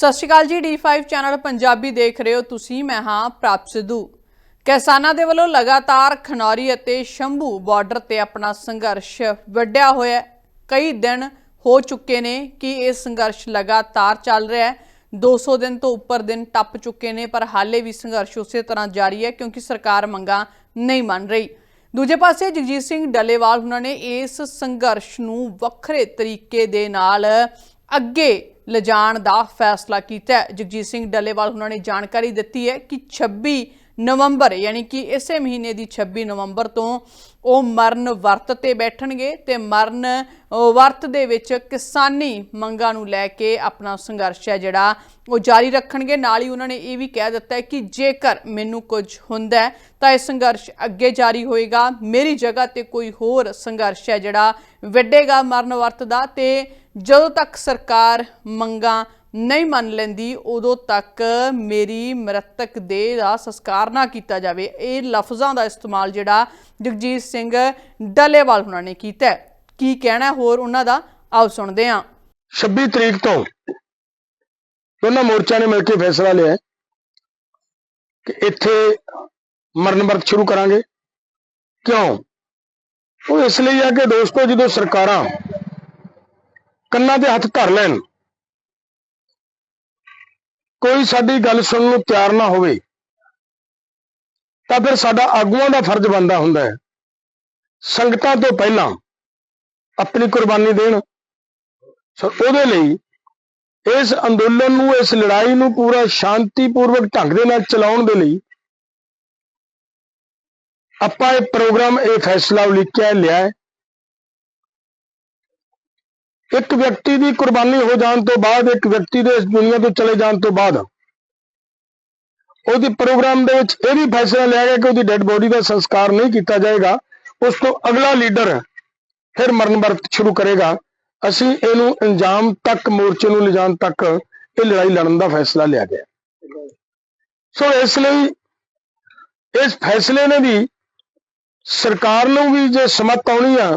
ਸਤਿ ਸ਼੍ਰੀ ਅਕਾਲ ਜੀ D5 channel Punjabi ਦੇਖ ਰਹੇ ਹੋ ਤੁਸੀਂ, ਮੈਂ ਹਾਂ ਪ੍ਰਾਪ ਸਿੱਧੂ। ਕਿਸਾਨਾਂ ਦੇ ਵੱਲੋਂ ਲਗਾਤਾਰ ਖਨੌਰੀ ਅਤੇ ਸ਼ੰਭੂ ਬਾਰਡਰ ਤੇ ਆਪਣਾ ਸੰਘਰਸ਼ ਵੱਡਿਆ ਹੋਇਆ ਕਈ ਦਿਨ ਹੋ ਚੁੱਕੇ ਨੇ ਕਿ ਇਹ ਸੰਘਰਸ਼ ਲਗਾਤਾਰ ਚੱਲ ਰਿਹਾ ਹੈ। 200 ਦਿਨ ਤੋਂ ਉੱਪਰ ਦਿਨ ਟੱਪ ਚੁੱਕੇ ਨੇ, ਪਰ ਹਾਲੇ ਵੀ ਸੰਘਰਸ਼ ਉਸੇ ਤਰ੍ਹਾਂ ਜਾਰੀ ਹੈ ਕਿਉਂਕਿ ਸਰਕਾਰ ਮੰਗਾਂ ਨਹੀਂ ਮੰਨ ਰਹੀ। ਦੂਜੇ ਪਾਸੇ ਜਗਜੀਤ ਸਿੰਘ ਡੱਲੇਵਾਲ, ਉਹਨਾਂ ਨੇ ਇਸ ਸੰਘਰਸ਼ ਨੂੰ ਵੱਖਰੇ ਤਰੀਕੇ ਦੇ ਨਾਲ ਅੱਗੇ ਲਿਜਾਣ ਦਾ ਫੈਸਲਾ ਕੀਤਾ ਹੈ। ਜਗਜੀਤ ਸਿੰਘ ਡੱਲੇਵਾਲ, ਉਹਨਾਂ ਨੇ ਜਾਣਕਾਰੀ ਦਿੱਤੀ ਹੈ ਕਿ 26 ਨਵੰਬਰ, ਯਾਨੀ ਕਿ ਇਸੇ ਮਹੀਨੇ ਦੀ 26 ਨਵੰਬਰ ਤੋਂ ਉਹ ਮਰਨ ਵਰਤ ਤੇ ਬੈਠਣਗੇ ਤੇ ਮਰਨ ਵਰਤ ਦੇ ਵਿੱਚ ਕਿਸਾਨੀ ਮੰਗਾਂ ਨੂੰ ਲੈ ਕੇ ਆਪਣਾ ਸੰਘਰਸ਼ ਹੈ ਜਿਹੜਾ ਉਹ ਜਾਰੀ ਰੱਖਣਗੇ। ਨਾਲ ਹੀ ਉਹਨਾਂ ਨੇ ਇਹ ਵੀ ਕਹਿ ਦਿੱਤਾ ਹੈ ਕਿ ਜੇਕਰ ਮੈਨੂੰ ਕੁਝ ਹੁੰਦਾ ਤਾਂ ਇਹ ਸੰਘਰਸ਼ ਅੱਗੇ ਜਾਰੀ ਹੋਏਗਾ। ਮੇਰੀ ਜਗ੍ਹਾ ਤੇ ਕੋਈ ਹੋਰ ਸੰਘਰਸ਼ ਹੈ ਜਿਹੜਾ ਵੱਡੇਗਾ ਮਰਨ ਵਰਤ ਦਾ ਤੇ ਜਦੋਂ ਤੱਕ ਸਰਕਾਰ ਮੰਗਾਂ ਨਹੀਂ ਮੰਨ ਲੈਂਦੀ, ਉਦੋਂ ਤੱਕ ਮੇਰੀ ਮ੍ਰਿਤਕ ਦੇਹ ਦਾ ਸੰਸਕਾਰ ਨਾ ਕੀਤਾ ਜਾਵੇ। ਇਹ ਲਫ਼ਜ਼ਾਂ ਦਾ ਇਸਤੇਮਾਲ ਜਿਹੜਾ ਜਗਜੀਤ ਸਿੰਘ ਡੱਲੇਵਾਲ ਹੁਣਾਂ ਨੇ ਕੀਤਾ ਕੀ ਕਹਿਣਾ ਹੋਰ ਉਹਨਾਂ ਦਾ ਆਓ ਸੁਣਦੇ ਹਾਂ। 26 ਤਰੀਕ ਤੋਂ ਦੋਨਾਂ ਮੋਰਚਿਆਂ ਨੇ ਮਿਲ ਕੇ ਫੈਸਲਾ ਲਿਆ ਕਿ ਇੱਥੇ ਮਰਨ ਵਰਤ ਸ਼ੁਰੂ ਕਰਾਂਗੇ। ਕਿਉਂ? ਉਹ ਇਸ ਲਈ ਆ ਕਿ ਦੋਸਤੋ, ਜਦੋਂ ਸਰਕਾਰਾਂ ਕੰਨਾਂ ਤੇ ਹੱਥ ਧਰ ਲੈਣ ਕੋਈ ਸਾਡੀ ਗੱਲ ਸੁਣਨ ਨੂੰ ਤਿਆਰ ਨਾ ਹੋਵੇ, ਤਾਂ ਫਿਰ ਸਾਡਾ ਆਗੂਆਂ ਦਾ ਫਰਜ਼ ਬਣਦਾ ਹੁੰਦਾ ਹੈ। ਸੰਗਤਾਂ ਤੋਂ ਪਹਿਲਾਂ ਆਪਣੀ ਕੁਰਬਾਨੀ ਦੇਣ। ਸੋ ਉਹਦੇ ਲਈ ਇਸ ਅੰਦੋਲਨ ਨੂੰ, ਇਸ ਲੜਾਈ ਨੂੰ ਪੂਰਾ ਸ਼ਾਂਤੀਪੂਰਵਕ ਢੰਗ ਦੇ ਨਾਲ ਚਲਾਉਣ ਦੇ ਲਈ ਆਪਾਂ ਇਹ ਪ੍ਰੋਗਰਾਮ, ਇਹ ਫੈਸਲਾ ਉਲੀਕਿਆ, ਲਿਆ ਇੱਕ ਵਿਅਕਤੀ ਦੀ ਕੁਰਬਾਨੀ ਹੋ ਜਾਣ ਤੋਂ ਬਾਅਦ, ਇੱਕ ਵਿਅਕਤੀ ਦੇ ਇਸ ਦੁਨੀਆ ਤੋਂ ਚਲੇ ਜਾਣ ਤੋਂ ਬਾਅਦ, ਉਹਦੀ ਪ੍ਰੋਗਰਾਮ ਦੇ ਵਿੱਚ ਇਹ ਵੀ ਫੈਸਲਾ ਲਿਆ ਗਿਆ ਕਿ ਉਹਦੀ ਡੈੱਡ ਬੋਡੀ ਦਾ ਸੰਸਕਾਰ ਨਹੀਂ ਕੀਤਾ ਜਾਏਗਾ। ਉਸ ਤੋਂ ਅਗਲਾ ਲੀਡਰ ਫਿਰ ਮਰਨ ਵਰਤ ਸ਼ੁਰੂ ਕਰੇਗਾ। ਅਸੀਂ ਇਹਨੂੰ ਅੰਜਾਮ ਤੱਕ, ਮੋਰਚੇ ਨੂੰ ਲਿਜਾਣ ਤੱਕ ਇਹ ਲੜਾਈ ਲੜਨ ਦਾ ਫੈਸਲਾ ਲਿਆ ਗਿਆ। ਸੋ ਇਸ ਲਈ ਇਸ ਫੈਸਲੇ ਨੇ ਵੀ ਸਰਕਾਰ ਨੂੰ ਵੀ ਜੇ ਸਮਤ ਆਉਣੀ ਆ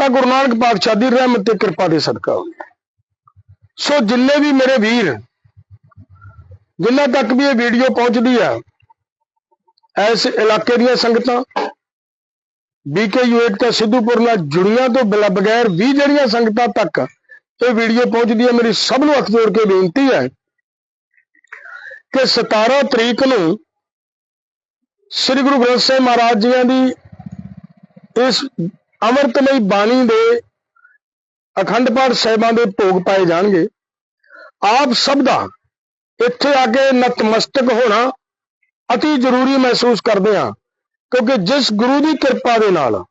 ਤਾਂ ਗੁਰੂ ਨਾਨਕ ਪਾਤਸ਼ਾਹ ਦੀ ਰਹਿਮਤ ਤੇ ਕਿਰਪਾ ਦੇ ਸਦਕਾ ਹੋਈ ਸੋ ਜਿੰਨੇ ਵੀ ਮੇਰੇ ਵੀਰ, ਜਿੰਨਾ ਤੱਕ ਵੀ ਇਹ ਵੀਡੀਓ ਪਹੁੰਚਦੀ ਆ, ਇਸ ਇਲਾਕੇ ਦੀਆਂ ਸੰਗਤਾਂ, ਬੀਕੇ ਤੇ ਸਿੱਧੂਪੁਰ ਨਾਲ ਜੁੜੀਆਂ ਤੋਂ ਬਿਲਾ, ਬਗੈਰ ਵੀ ਜਿਹੜੀਆਂ ਸੰਗਤਾਂ ਤੱਕ ਇਹ ਵੀਡੀਓ ਪਹੁੰਚਦੀ ਹੈ ਮੇਰੀ ਸਭ ਨੂੰ ਹੱਥ ਜੋੜ ਕੇ ਬੇਨਤੀ ਹੈ ਕਿ 17 ਤਰੀਕ ਨੂੰ ਸ੍ਰੀ ਗੁਰੂ ਗ੍ਰੰਥ ਸਾਹਿਬ ਮਹਾਰਾਜ ਜੀਆਂ ਦੀ ਇਸ ਅੰਮ੍ਰਿਤਮਈ ਬਾਣੀ ਦੇ ਅਖੰਡ ਪਾਠ ਸਾਹਿਬਾਂ ਦੇ ਭੋਗ ਪਾਏ ਜਾਣਗੇ। ਆਪ ਸਭ ਦਾ ਇੱਥੇ ਆ ਕੇ ਨਤਮਸਤਕ ਹੋਣਾ ਅਤੀ ਜ਼ਰੂਰੀ ਮਹਿਸੂਸ ਕਰਦੇ ਹਾਂ, ਕਿਉਂਕਿ ਜਿਸ ਗੁਰੂ ਦੀ ਕਿਰਪਾ ਦੇ ਨਾਲ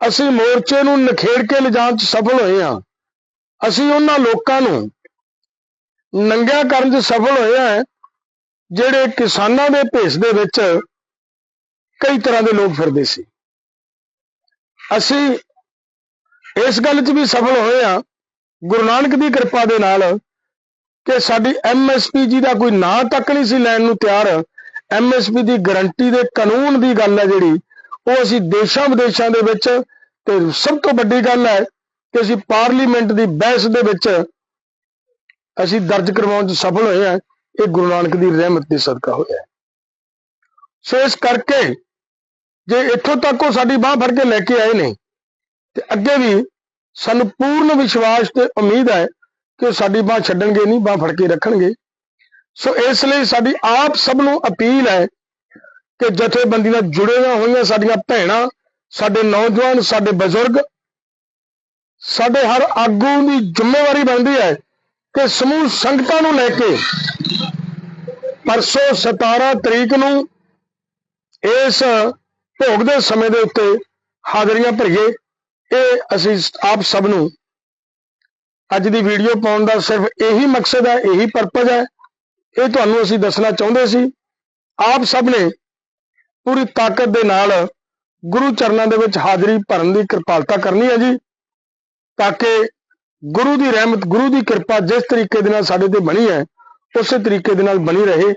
ਅਸੀਂ ਮੋਰਚੇ ਨੂੰ ਨਖੇੜ ਕੇ ਲਿਜਾਣ 'ਚ ਸਫਲ ਹੋਏ ਹਾਂ, ਅਸੀਂ ਉਹਨਾਂ ਲੋਕਾਂ ਨੂੰ ਨੰਗਿਆ ਕਰਨ 'ਚ ਸਫਲ ਹੋਏ ਹਾਂ, ਜਿਹੜੇ ਕਿਸਾਨਾਂ ਦੇ ਭੇਸ ਦੇ ਵਿੱਚ ਕਈ ਤਰ੍ਹਾਂ ਦੇ ਲੋਕ ਫਿਰਦੇ ਸੀ। ਅਸੀਂ ਇਸ ਗੱਲ 'ਚ ਵੀ ਸਫਲ ਹੋਏ ਹਾਂ, ਗੁਰੂ ਨਾਨਕ ਦੀ ਕਿਰਪਾ ਦੇ ਨਾਲ ਕਿ ਸਾਡੀ ਐਮਐਸਪੀ ਜੀ ਦਾ ਕੋਈ ਨਾਂ ਤੱਕ ਨਹੀਂ ਸੀ ਲੈਣ ਨੂੰ ਤਿਆਰ। ਐਮਐਸਪੀ ਦੀ ਗਾਰੰਟੀ ਦੇ ਕਾਨੂੰਨ ਦੀ ਗੱਲ ਹੈ ਜਿਹੜੀ, ਉਹ ਅਸੀਂ ਦੇਸ਼ਾਂ ਵਿਦੇਸ਼ਾਂ ਦੇ ਵਿੱਚ ਤੇ ਸਭ ਤੋਂ ਵੱਡੀ ਗੱਲ ਹੈ ਕਿ ਅਸੀਂ ਪਾਰਲੀਮੈਂਟ ਦੀ ਬਹਿਸ ਦੇ ਵਿੱਚ ਅਸੀਂ ਦਰਜ ਕਰਵਾਉਣ 'ਚ ਸਫਲ ਹੋਏ ਹਾਂ। ਇਹ ਗੁਰੂ ਨਾਨਕ ਦੀ ਰਹਿਮਤ ਦੇ ਸਦਕਾ ਹੋਇਆ। ਸੋ ਇਸ ਕਰਕੇ ਜੇ ਇੱਥੋਂ ਤੱਕ ਉਹ ਸਾਡੀ ਬਾਹ ਫੜ ਕੇ ਲੈ ਕੇ ਆਏ ਨੇ, ਤੇ ਅੱਗੇ ਵੀ ਸਾਨੂੰ ਪੂਰਨ ਵਿਸ਼ਵਾਸ ਤੇ ਉਮੀਦ ਹੈ ਕਿ ਉਹ ਸਾਡੀ ਬਾਹ ਛੱਡਣਗੇ ਨਹੀਂ, ਬਾਹ ਫੜ ਕੇ ਰੱਖਣਗੇ। ਸੋ ਇਸ ਲਈ ਸਾਡੀ ਆਪ ਸਭ ਨੂੰ ਅਪੀਲ ਹੈ ਕਿ ਜਥੇਬੰਦੀ ਨਾਲ ਜੁੜੀਆਂ ਹੋਈਆਂ ਸਾਡੀਆਂ ਭੈਣਾਂ, ਸਾਡੇ ਨੌਜਵਾਨ, ਸਾਡੇ ਬਜ਼ੁਰਗ, ਸਾਡੇ ਹਰ ਆਗੂ ਦੀ ਜ਼ਿੰਮੇਵਾਰੀ ਬਣਦੀ ਹੈ ਕਿ ਸਮੂਹ ਸੰਗਤਾਂ ਨੂੰ ਲੈ ਕੇ ਪਰਸੋਂ 17 ਤਰੀਕ ਨੂੰ ਇਸ ਭੋਗ ਦੇ ਸਮੇਂ ਦੇ ਉੱਤੇ ਹਾਜ਼ਰੀਆਂ ਭਰੀਏ। ਇਹ ਅਸੀਂ ਆਪ ਸਭ ਨੂੰ ਅੱਜ ਦੀ ਵੀਡੀਓ ਪਾਉਣ ਦਾ ਸਿਰਫ ਇਹੀ ਮਕਸਦ ਹੈ, ਇਹੀ ਪਰਪਸ ਹੈ। ਇਹ ਤੁਹਾਨੂੰ ਅਸੀਂ ਦੱਸਣਾ ਚਾਹੁੰਦੇ ਸੀ। ਆਪ ਸਭ ਨੇ ਪੂਰੀ ਤਾਕਤ ਦੇ ਨਾਲ ਗੁਰੂ ਚਰਨਾਂ ਦੇ ਵਿੱਚ ਹਾਜ਼ਰੀ ਭਰਨ ਦੀ ਕਿਰਪਾਲਤਾ ਕਰਨੀ ਹੈ ਜੀ, ਤਾਂ ਕਿ ਗੁਰੂ ਦੀ ਰਹਿਮਤ, ਗੁਰੂ ਦੀ ਕਿਰਪਾ ਜਿਸ ਤਰੀਕੇ ਦੇ ਨਾਲ ਸਾਡੇ ਤੇ ਬਣੀ ਹੈ, ਉਸੇ ਤਰੀਕੇ ਦੇ ਨਾਲ ਬਣੀ ਰਹੇ।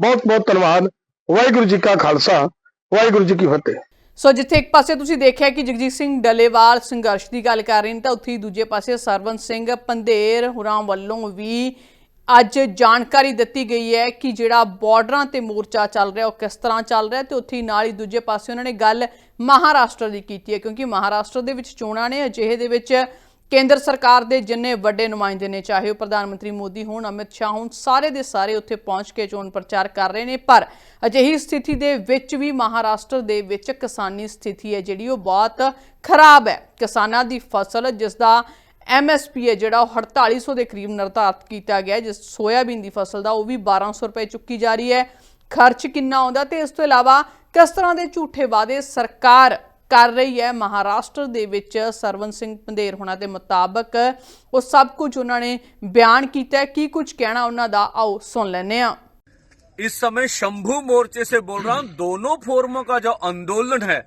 ਬਹੁਤ ਬਹੁਤ ਧੰਨਵਾਦ। ਵਾਹਿਗੁਰੂ ਜੀ ਕਾ ਖਾਲਸਾ। ਵਾਹਿਗੁਰੂ ਜੀ ਕੀ ਫਤਿਹ। ਸੋ ਜਿੱਥੇ ਇੱਕ ਪਾਸੇ ਤੁਸੀਂ ਦੇਖਿਆ ਕਿ ਜਗਜੀਤ ਸਿੰਘ ਡੱਲੇਵਾਲ ਸੰਘਰਸ਼ ਦੀ ਗੱਲ ਕਰ ਰਹੇ ਨੇ, ਤਾਂ ਉੱਥੇ ਹੀ ਦੂਜੇ ਪਾਸੇ ਸਰਵਨ ਸਿੰਘ ਪੰਧੇਰ ਹੁਰਾਂ ਵੱਲੋਂ ਵੀ ਅੱਜ ਜਾਣਕਾਰੀ ਦਿੱਤੀ ਗਈ ਹੈ ਕਿ ਜਿਹੜਾ ਬਾਰਡਰਾਂ ਤੇ ਮੋਰਚਾ ਚੱਲ ਰਿਹਾ, ਉਹ ਕਿਸ ਤਰ੍ਹਾਂ ਚੱਲ ਰਿਹਾ ਤੇ ਉੱਥੇ ਨਾਲ ਹੀ ਦੂਜੇ ਪਾਸੇ ਉਹਨਾਂ ਨੇ ਗੱਲ ਮਹਾਰਾਸ਼ਟਰ ਦੀ ਕੀਤੀ ਹੈ, ਕਿਉਂਕਿ ਮਹਾਰਾਸ਼ਟਰ ਦੇ ਵਿੱਚ ਚੋਣਾਂ ਨੇ, ਅਜਿਹੇ ਦੇ ਵਿੱਚ ਕੇਂਦਰ ਸਰਕਾਰ ਦੇ ਜਿੰਨੇ ਵੱਡੇ ਨੁਮਾਇੰਦੇ ਨੇ, ਚਾਹੇ ਉਹ ਪ੍ਰਧਾਨ ਮੰਤਰੀ ਮੋਦੀ ਹੋਣ, ਅਮਿਤ ਸ਼ਾਹ ਹੋਣ, ਸਾਰੇ ਦੇ ਸਾਰੇ ਉੱਥੇ ਪਹੁੰਚ ਕੇ ਚੋਣ ਪ੍ਰਚਾਰ ਕਰ ਰਹੇ ਨੇ। ਪਰ ਅਜਿਹੀ ਸਥਿਤੀ ਦੇ ਵਿੱਚ ਵੀ ਮਹਾਰਾਸ਼ਟਰ ਦੇ ਵਿੱਚ ਕਿਸਾਨੀ ਸਥਿਤੀ ਹੈ, ਜਿਹੜੀ ਉਹ ਬਹੁਤ ਖਰਾਬ ਹੈ। ਕਿਸਾਨਾਂ ਦੀ ਫਸਲ, ਜਿਸ ਦਾ ਐਮਐਸਪੀ ਹੈ, ਜਿਹੜਾ ਉਹ 4800 ਦੇ ਕਰੀਬ ਨਿਰਧਾਰਤ ਕੀਤਾ ਗਿਆ ਜਿਸ ਸੋਇਆਬੀਨ ਦੀ ਫਸਲ ਦਾ, ਉਹ ਵੀ 1200 ਰੁਪਏ ਚੁੱਕੀ ਜਾ ਰਹੀ ਹੈ। ਖਰਚ ਕਿੰਨਾ ਆਉਂਦਾ ਤੇ ਇਸ ਤੋਂ ਇਲਾਵਾ ਕਿਸ ਤਰ੍ਹਾਂ ਦੇ ਝੂਠੇ ਵਾਅਦੇ ਸਰਕਾਰ ਕਰ ਰਹੀ ਹੈ ਮਹਾਰਾਸ਼ਟਰ ਦੇ ਵਿੱਚ ਸਰਵਨ ਸਿੰਘ ਪੰਧੇਰ ਹੋਣਾ ਦੇ ਮੁਤਾਬਕ ਉਹ ਸਭ ਕੁਝ ਉਹਨਾਂ ਨੇ ਬਿਆਨ ਕੀਤਾ ਹੈ ਕੀ ਕੁਝ ਕਹਿਣਾ ਉਹਨਾਂ ਦਾ ਆਓ ਸੁਣ ਲੈਂਦੇ ਹਾਂ इस समय शंभू मोर्चे से बोल रहा हूं दोनों फोरमों का जो आंदोलन है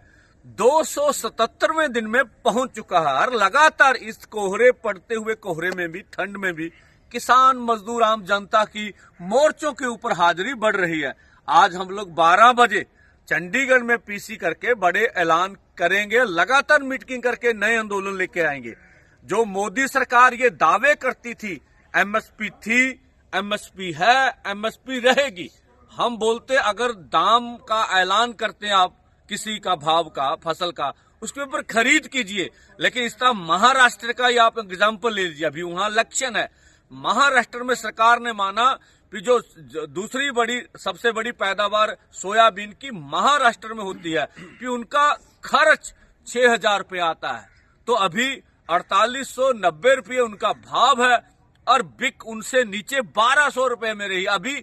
277वें दिन में पहुंच चुका है और लगातार इस कोहरे पड़ते हुए कोहरे में भी ठंड में भी किसान मजदूर आम जनता की मोर्चों के ऊपर हाजिरी बढ़ रही है आज हम लोग 12 बजे चंडीगढ़ में पीसी करके बड़े ऐलान करेंगे, लगातार मीटिंग करके नए आंदोलन लेके आएँगे। जो मोदी सरकार ये दावे करती थी, एमएसपी थी, एमएसपी है, एमएसपी रहेगी। हम बोलते, अगर दाम का ऐलान करते हैं आप किसी का भाव का, फ़सल का, उसके ऊपर खरीद कीजिए। लेकिन इस तरह महाराष्ट्र का ही आप एग्ज़ाम्पल ले लीजिए, अभी वहाँ इलेक्शन है। महाराष्ट्र में सरकार ने माना जो दूसरी बड़ी, सबसे बड़ी पैदावार सोयाबीन की महाराष्ट्र में होती है कि उनका खर्च छह हज़ार रुपये आता है। तो अभी अड़तालीस सौ नब्बे रुपये उनका भाव है और बिक उनसे नीचे बारह सौ रुपए में रही। अभी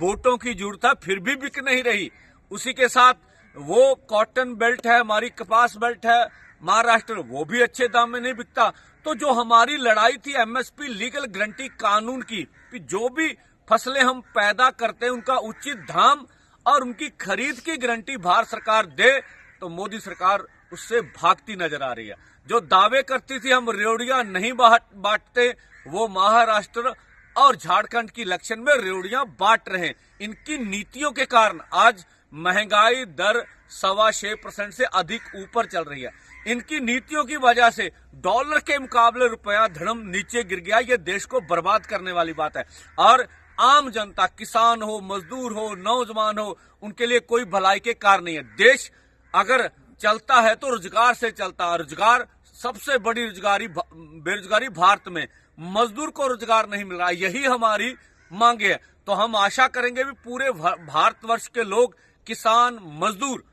वोटों की ज़रूरत है फिर भी बिक नहीं रही। उसी के साथ वो कॉटन बेल्ट है, हमारी कपास बेल्ट है, महाराष्ट्र वो भी अच्छे दाम में नहीं बिकता। तो जो हमारी लड़ाई थी एमएसपी लीगल गारंटी कानून कि जो भी फ़सलें हम पैदा करते हैं, उनका उचित दाम और उनकी खरीद की गारंटी भारत सरकार दे तो मोदी सरकार उससे भागती नज़र आ रही है। जो दावे करती थी, हम रेवड़ियाँ नहीं बांटते, वो महाराष्ट्र और झारखंड की इलेक्शन में रेवड़िया बांट रहे हैं। इनकी नीतियों के कारण आज महँगाई दर सवा छह परसेंट से अधिक ऊपर चल रही है। इनकी नीतियों की वजह से डॉलर के मुकाबले रुपया धड़म नीचे गिर गया, ये देश को बर्बाद करने वाली बात है। और आम जनता, किसान हो, मजदूर हो, नौजवान हो, उनके लिए कोई भलाई के कार नहीं है। देश अगर चलता है तो रोज़गार से चलता है। रोज़गार, सबसे बड़ी रोजगारी बेरोजगारी भारत में। मजदूर को रोज़गार नहीं मिल रहा यही हमारी मांगे है। तो हम आशा करेंगे भी पूरे भारतवर्ष के लोग, किसान, मजदूर,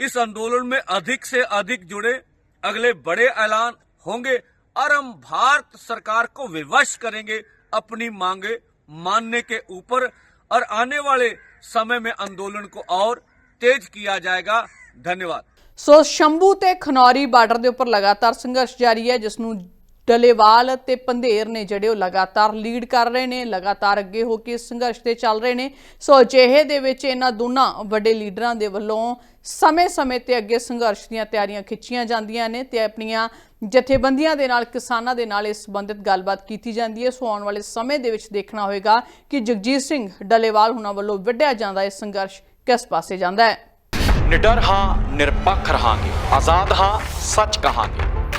इस आंदोलन में अधिक से अधिक जुड़े, अगले बड़े ऐलान होंगे और हम भारत सरकार को विवश करेंगे अपनी मांगे। मानने के ऊपर और आने वाले समय में आंदोलन को और तेज किया जाएगा धन्यवाद ਸੋ ਸ਼ੰਭੂ ਤੇ ਖਨੌਰੀ ਬਾਰਡਰ ਦੇ ਉੱਪਰ ਲਗਾਤਾਰ ਸੰਘਰਸ਼ ਜਾਰੀ ਹੈ ਜਿਸ ਨੂੰ ਡਲੇਵਾਲ ਤੇ ਪੰਧੇਰ ਨੇ ਜਿਹੜੇ ਉਹ ਲਗਾਤਾਰ ਲੀਡ ਕਰ ਰਹੇ ਨੇ, ਲਗਾਤਾਰ ਅੱਗੇ ਹੋ ਕੇ ਸੰਘਰਸ਼ ਤੇ ਚੱਲ ਰਹੇ ਨੇ। ਸੋ ਅਜਿਹੇ ਦੇ ਵਿੱਚ ਇਹਨਾਂ ਦੋਨਾਂ ਵੱਡੇ ਲੀਡਰਾਂ ਦੇ ਵੱਲੋਂ ਸਮੇਂ-ਸਮੇਂ ਤੇ ਅੱਗੇ ਸੰਘਰਸ਼ ਦੀਆਂ ਤਿਆਰੀਆਂ ਖਿੱਚੀਆਂ ਜਾਂਦੀਆਂ ਨੇ ਤੇ ਆਪਣੀਆਂ ਜਥੇਬੰਦੀਆਂ ਦੇ ਨਾਲ, ਕਿਸਾਨਾਂ ਦੇ ਨਾਲ ਇਸ ਸੰਬੰਧਿਤ ਗੱਲਬਾਤ ਕੀਤੀ ਜਾਂਦੀ ਹੈ। ਸੋ ਆਉਣ ਵਾਲੇ ਸਮੇਂ ਦੇ ਵਿੱਚ ਦੇਖਣਾ ਹੋਏਗਾ ਕਿ ਜਗਜੀਤ ਸਿੰਘ ਡਲੇਵਾਲ ਹੁਣਾਂ ਵੱਲੋਂ ਵਿੱਢਿਆ ਜਾਂਦਾ ਇਹ ਸੰਘਰਸ਼ ਕਿਸ ਪਾਸੇ ਜਾਂਦਾ ਹੈ। ਨਿਡਰ ਹਾਂ, ਨਿਰਪੱਖ ਰਹਾਂਗੇ, ਆਜ਼ਾਦ ਹਾਂ, ਸੱਚ ਕਹਾਂਗੇ।